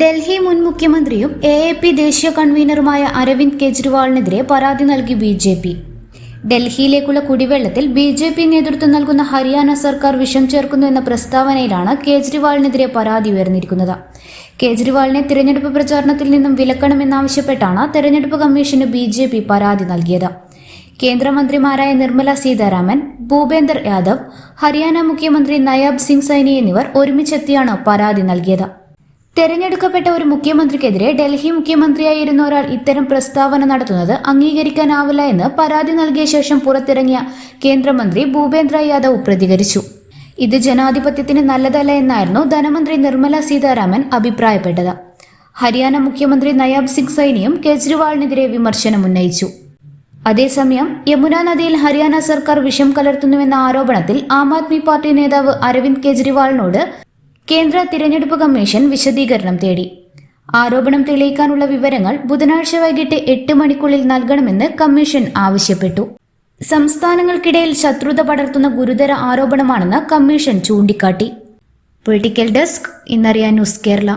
ഡൽഹി മുൻ മുഖ്യമന്ത്രിയും A A P ദേശീയ കൺവീനറുമായ അരവിന്ദ് കെജ്രിവാളിനെതിരെ പരാതി നൽകി ബി ജെ പി. ഡൽഹിയിലേക്കുള്ള കുടിവെള്ളത്തിൽ ബി ജെ പി നേതൃത്വം നൽകുന്ന ഹരിയാന സർക്കാർ വിഷം ചേർക്കുന്നു എന്ന പ്രസ്താവനയിലാണ് കേജ്രിവാളിനെതിരെ പരാതി ഉയർന്നിരിക്കുന്നത്. കേജ്രിവാളിനെ തിരഞ്ഞെടുപ്പ് പ്രചാരണത്തിൽ നിന്നും വിലക്കണമെന്നാവശ്യപ്പെട്ടാണ് തെരഞ്ഞെടുപ്പ് കമ്മീഷന് ബി പരാതി നൽകിയത്. കേന്ദ്രമന്ത്രിമാരായ നിർമ്മല സീതാരാമൻ ഭൂപേന്ദർ യാദവ് ഹരിയാന മുഖ്യമന്ത്രി നയാബ് സിംഗ് സൈനി എന്നിവർ ഒരുമിച്ചെത്തിയാണ് പരാതി നൽകിയത്. തെരഞ്ഞെടുക്കപ്പെട്ട ഒരു മുഖ്യമന്ത്രിക്കെതിരെ ഡൽഹി മുഖ്യമന്ത്രിയായിരുന്ന ഒരാൾ ഇത്തരം പ്രസ്താവന നടത്തുന്നത് അംഗീകരിക്കാനാവില്ല എന്ന് പരാതി നൽകിയ ശേഷം പുറത്തിറങ്ങിയ കേന്ദ്രമന്ത്രി ഭൂപേന്ദ്ര യാദവ് പ്രതികരിച്ചു. ഇത് ജനാധിപത്യത്തിന് നല്ലതല്ല എന്നായിരുന്നു ധനമന്ത്രി നിർമ്മല സീതാരാമൻ അഭിപ്രായപ്പെട്ടത്. ഹരിയാന മുഖ്യമന്ത്രി നയാബ് സിംഗ് സൈനിയും കേജ്രിവാളിനെതിരെ വിമർശനം ഉന്നയിച്ചു. അതേസമയം യമുന നദിയിൽ ഹരിയാന സർക്കാർ വിഷം കലർത്തുന്നുവെന്ന ആരോപണത്തിൽ ആം ആദ്മി പാർട്ടി നേതാവ് അരവിന്ദ് കെജ്രിവാളിനോട് കേന്ദ്ര തിരഞ്ഞെടുപ്പ് കമ്മീഷൻ വിശദീകരണം തേടി. ആരോപണം തെളിയിക്കാനുള്ള വിവരങ്ങൾ ബുധനാഴ്ച വൈകിട്ട് എട്ട് മണിക്കുള്ളിൽ നൽകണമെന്ന് കമ്മീഷൻ ആവശ്യപ്പെട്ടു. സംസ്ഥാനങ്ങൾക്കിടയിൽ ശത്രുത പടർത്തുന്ന ഗുരുതര ആരോപണമാണെന്ന് കമ്മീഷൻ ചൂണ്ടിക്കാട്ടി. പൊളിറ്റിക്കൽ ഡെസ്ക് ഇന്നറിയാൻ ന്യൂസ് കേരള.